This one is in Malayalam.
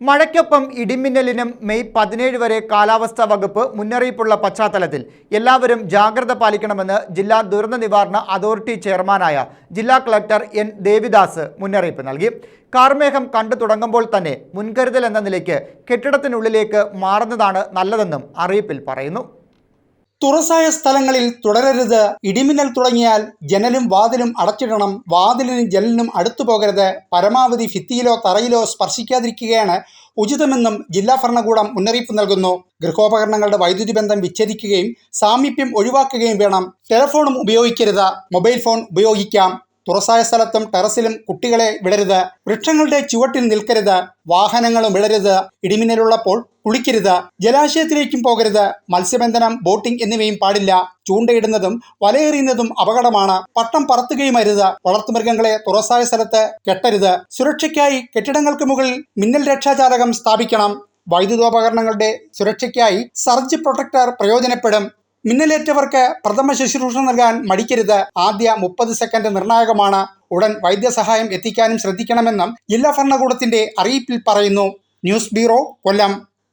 മഴയ്ക്കൊപ്പം ഇടിമിന്നലിനും മെയ് പതിനേഴ് വരെ കാലാവസ്ഥാ വകുപ്പ് മുന്നറിയിപ്പുള്ള പശ്ചാത്തലത്തിൽ എല്ലാവരും ജാഗ്രത പാലിക്കണമെന്ന് ജില്ലാ ദുരന്ത നിവാരണ അതോറിറ്റി ചെയർമാനായ ജില്ലാ കളക്ടർ എൻ ദേവിദാസ് മുന്നറിയിപ്പ് നൽകി. കാർമേഘം കണ്ടു തുടങ്ങുമ്പോൾ തന്നെ മുൻകരുതൽ എന്ന നിലയ്ക്ക് കെട്ടിടത്തിനുള്ളിലേക്ക് മാറുന്നതാണ് നല്ലതെന്നും അറിയിപ്പിൽ പറയുന്നു. തുറസായ സ്ഥലങ്ങളിൽ തുടരരുത്. ഇടിമിന്നൽ തുടങ്ങിയാൽ ജനലും വാതിലും അടച്ചിടണം. വാതിലിനും ജനലിനും അടുത്തു പോകരുത്. പരമാവധി ഭിത്തിയിലോ തറയിലോ സ്പർശിക്കാതിരിക്കുകയാണ് ഉചിതമെന്നും ജില്ലാ ഭരണകൂടം മുന്നറിയിപ്പ് നൽകുന്നു. ഗൃഹോപകരണങ്ങളുടെ വൈദ്യുതി ബന്ധം വിച്ഛേദിക്കുകയും സാമീപ്യം ഒഴിവാക്കുകയും വേണം. ടെലഫോണും ഉപയോഗിക്കരുത്. മൊബൈൽ ഫോൺ ഉപയോഗിക്കാം. തുറസായ സ്ഥലത്തും ടെറസിലും കുട്ടികളെ വിടരുത്. വൃക്ഷങ്ങളുടെ ചുവട്ടിൽ നിൽക്കരുത്. വാഹനങ്ങളും വിടരുത്. ഇടിമിന്നലുള്ളപ്പോൾ കുളിക്കരുത്. ജലാശയത്തിലേക്കും പോകരുത്. മത്സ്യബന്ധനം ബോട്ടിംഗ് എന്നിവയും പാടില്ല. ചൂണ്ടയിടുന്നതും വലയെറിയുന്നതും അപകടമാണ്. പട്ടം പറത്തുകയും അരുത്. വളർത്തുമൃഗങ്ങളെ തുറസായ സ്ഥലത്ത് കെട്ടരുത്. സുരക്ഷയ്ക്കായി കെട്ടിടങ്ങൾക്ക് മുകളിൽ മിന്നൽ രക്ഷാചാലകം സ്ഥാപിക്കണം. വൈദ്യുതോപകരണങ്ങളുടെ സുരക്ഷയ്ക്കായി സർജ് പ്രൊട്ടക്ടർ പ്രയോജനപ്പെടും. മിന്നലേറ്റവർക്ക് പ്രഥമ ശുശ്രൂഷ നൽകാൻ മടിക്കരുത്. ആദ്യ മുപ്പത് സെക്കൻഡ് നിർണായകമാണ്. ഉടൻ വൈദ്യസഹായം എത്തിക്കാനും ശ്രദ്ധിക്കണമെന്നും ജില്ലാ ഭരണകൂടത്തിന്റെ അറിയിപ്പിൽ പറയുന്നു. News bureau Kollam.